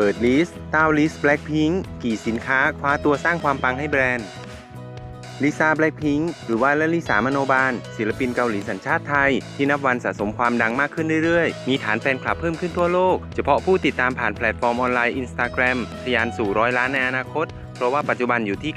เปิดลิสต์ต้าลิสต์แบล็คพิงกี่สินค้าคว้าตัวสร้างความปังให้แบรนด์ลิซ่าแบล็คพิงหรือว่าลลิสามโนบาล ศิลปินเกาหลีสัญชาติไทย ที่นับวันสะสมความดังมากขึ้นเรื่อยๆ มีฐานแฟนคลับเพิ่มขึ้นทั่วโลก เฉพาะผู้ติดตามผ่านแพลตฟอร์มออนไลน์ Instagram ทะยานสู่ร้อยล้านในอนาคต เพราะว่าปัจจุบันอยู่ที่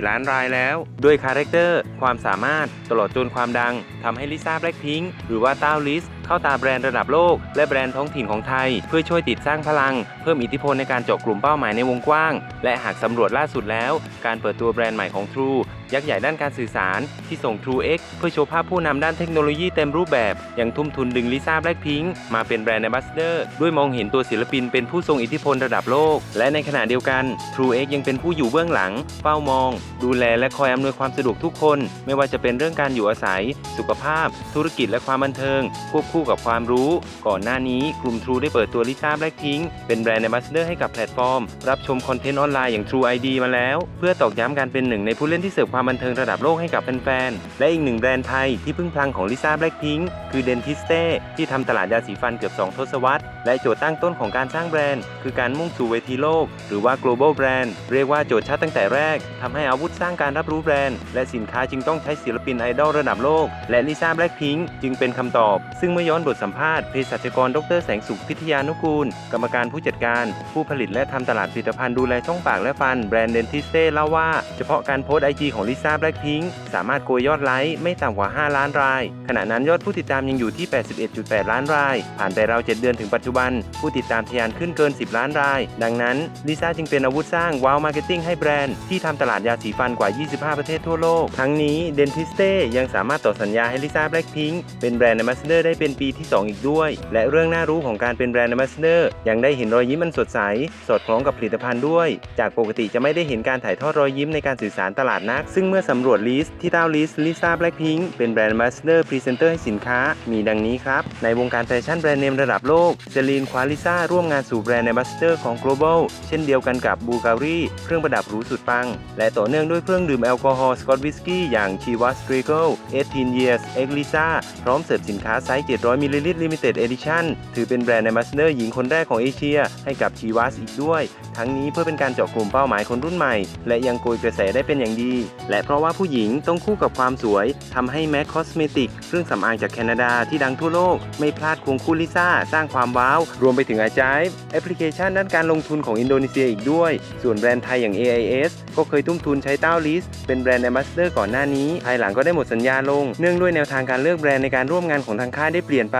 92.4 ล้านรายแล้ว ด้วยคาแรคเตอร์ความสามารถตลอดจนความดังทำให้ลิซ่าแบล็คพิงหรือว่าต้าลิส เข้าตาแบรนด์ระดับโลก และแบรนด์ท้องถิ่นของไทย เพื่อช่วยติดสร้างพลัง เพิ่มอิทธิพลในการเจาะกลุ่มเป้าหมายในวงกว้าง และหากสำรวจล่าสุดแล้ว การเปิดตัวแบรนด์ใหม่ของ True ยักษ์ใหญ่ด้านการสื่อสาร ที่ส่ง True X เพื่อโชว์ภาพผู้นำด้านเทคโนโลยีเต็มรูปแบบ ยังทุ่มทุนดึงลิซ่าแบล็คพิงมาเป็นแบรนด์ a m b a s s a d o r ด้วยมองเห็นตัวศิลปินเป็นผู้ทรงอิทธิพลระดับโลก และในขณะเดียวกัน True X ยังเป็นผู้อยู่เบื้องหลัง เฝ้ามอง ดูแลและคอยอำนวยความสะดวกทุกคน ไม่ว่าจะเป็นเรื่องการอยู่อาศัย สุขภาพ ธุรกิจและความบันเทิง ควบคู่กับความรู้ ก่อนหน้านี้กลุ่ม True ได้เปิดตัวลิซ่าแบล็คพิงเป็นแบรนด์ a m b a s s a d o r ให้กับแพลตฟอร์ม รับชมคอนเทนต์ออนไลน์อย่าง True ID มาแล้ว เพื่อตอกย้ำการเป็นหนึ่งในผู้เล่นที่เสิร์ฟความบันเทิงระดับโลกให้กับแฟนๆ และอีกหนึ่งแบรนด์ไทยที่พึ่งพลังของลิซ่าแบล็คพิงคือ Dentiste ที่ทำตลาดยาสีฟันเกือบ 2 ทศวรรษ และโจทย์ตั้งต้นของการสร้างแบรนด์ คือการมุ่งสู่เวทีโลก หรือว่า global brand เรียกว่าโจทย์ชัดตั้งแต่แรกทำให้อาวุธสร้างการรับรู้แบรนด์ และสินค้าจึงต้องใช้ศิลปินไอดอลระดับโลก และลิซ่าแบล็คพิงจึงเป็นคำตอบ ซึ่งเมื่อย้อนบทสัมภาษณ์เภสัชกรดรแสงสุขพิทยานุกูล กรรมการผู้จัดการ ผู้ผลิตและทำตลาดผลิตภัณฑ์ดูแลช่องปากและฟันแบรนด์เดนทิสเต้เล่าว่าเฉพาะการโพสต์ไอจีของลิซ่าแบล็คพิงสามารถโกยยอดไลค์ไม่ต่ำกว่า 5 ล้านราย ขณะนั้นยอดผู้ติดตามยังอยู่ที่ 81.8 ล้านราย ผ่านไปราว 7 เดือนถึงปัจจุบัน ผู้ติดตามทะยานขึ้นเกิน 10 ล้านราย ดังนั้นลิซ่าจึงเป็นอาวุธสร้างว้าวมาร์เก็ตติ้งให้แบรนด์ที่ทำตลาดยาสีฟันกว่า 25 ประเทศทั่วโลก ทั้งนี้เดนทิสเต้ยังสามารถต่อสัญญาให้ลิซ่าแบล็คพิงเป็นแบรนด์ a m b a s s a d o r ได้เป็นปีที่ 2 อีกด้วย และเรื่องน่ารู้ของการเป็นแบรนด์ a m b a s s a d o r ยังได้เห็นรอยยิ้มมันสดใส สอดคล้องกับผลิตภัณฑ์ด้วย จากปกติจะไม่ได้เห็นการถ่ายทอดรอยยิ้มในการสื่อสารตลาดนักซึ่งเมื่อสำรวจลิสต์ที่เต้าลิสต์ลิซ่าแบล็คพิงเป็นแบรนด์ a m b a s s a d o r พรีเซนเตอร์ให้สินค้า มีดังนี้ครับ ในวงการแฟชั่นแบรนด์เนมระดับโลกเซลีนควาลิซ่าร่วมงานสู่แบรนด์ a m b a s s a d o r ของ global เช่นเดียวกันกับบูการีเครื่องประดับหรูสุดปัง และต่อเนื่องด้วยเครื่องดื่มแอลกอฮอล์สกอตวิสกี้อย่างชีวัสตรีเกิล18 years X Lisa พร้อมเสิร์ฟสินค้าไซส์ 700มิลลิลิตร Limited Edition ถือเป็นแบรนด์ a m b a s s a d o r หญิงคนแรกของเอเชีย ให้กับชีวัสอีกด้วย ทั้งนี้เพื่อเป็นการเจาะกลุ่มเป้าหมายคนรุ่นใหม่ และยังโกยกระแสได้เป็นอย่างดีและเพราะว่าผู้หญิงต้องคู่กับความสวยทำให้แม็กคอสเมติกเครื่องสำอางจากแคนาดาที่ดังทั่วโลก ไม่พลาดควงคู่ลิซ่า สร้างความว้าว รวมไปถึงอาจายแอปพลิเคชันด้านการลงทุนของอินโดนีเซียอีกด้วย ส่วนแบรนด์ไทยอย่าง AIS ก็เคยทุ่มทุนใช้เต้าลิสเป็นแบรนด์ a m b a s s a d o r ก่อนหน้านี้ภายหลังก็ได้หมดสัญญาลง เนื่องด้วยแนวทางการเลือกแบรนด์ในการร่วมงานของทางค่ายได้เปลี่ยนไป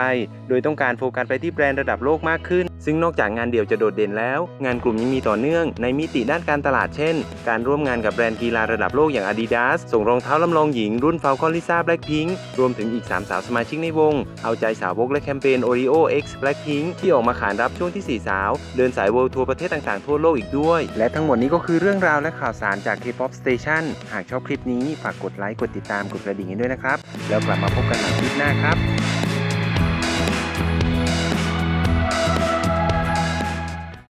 โดยต้องการโฟกัสไปที่แบรนด์ระดับโลกมากขึ้น ซึ่งนอกจากงานเดี่ยวจะโดดเด่นแล้ว งานกลุ่มยังมีต่อเนื่องในมิติด้านการตลาดเช่น การร่วมงานกับแบรนด์กีฬาระดับโลกอย่าง Adidas ส่งรองเท้าลำลองหญิงรุ่น Falcon Lisa Blackpink รวมถึงอีก 3 สาวสมาชิกในวง เอาใจสาวกและแคมเปญ Oreo X Blackpink ที่ออกมาขานรับช่วงที่ 4 สาว เดินสาย World Tour ประเทศต่างๆทั่วโลกอีกด้วย และทั้งหมดนี้ก็คือเรื่องราวและข่าวสารจาก K-POP Station หากชอบคลิปนี้ฝากกดไลค์กดติดตามกดกระดิ่งด้วยนะครับแล้วกลับมาพบกันใหม่คลิปหน้าครับ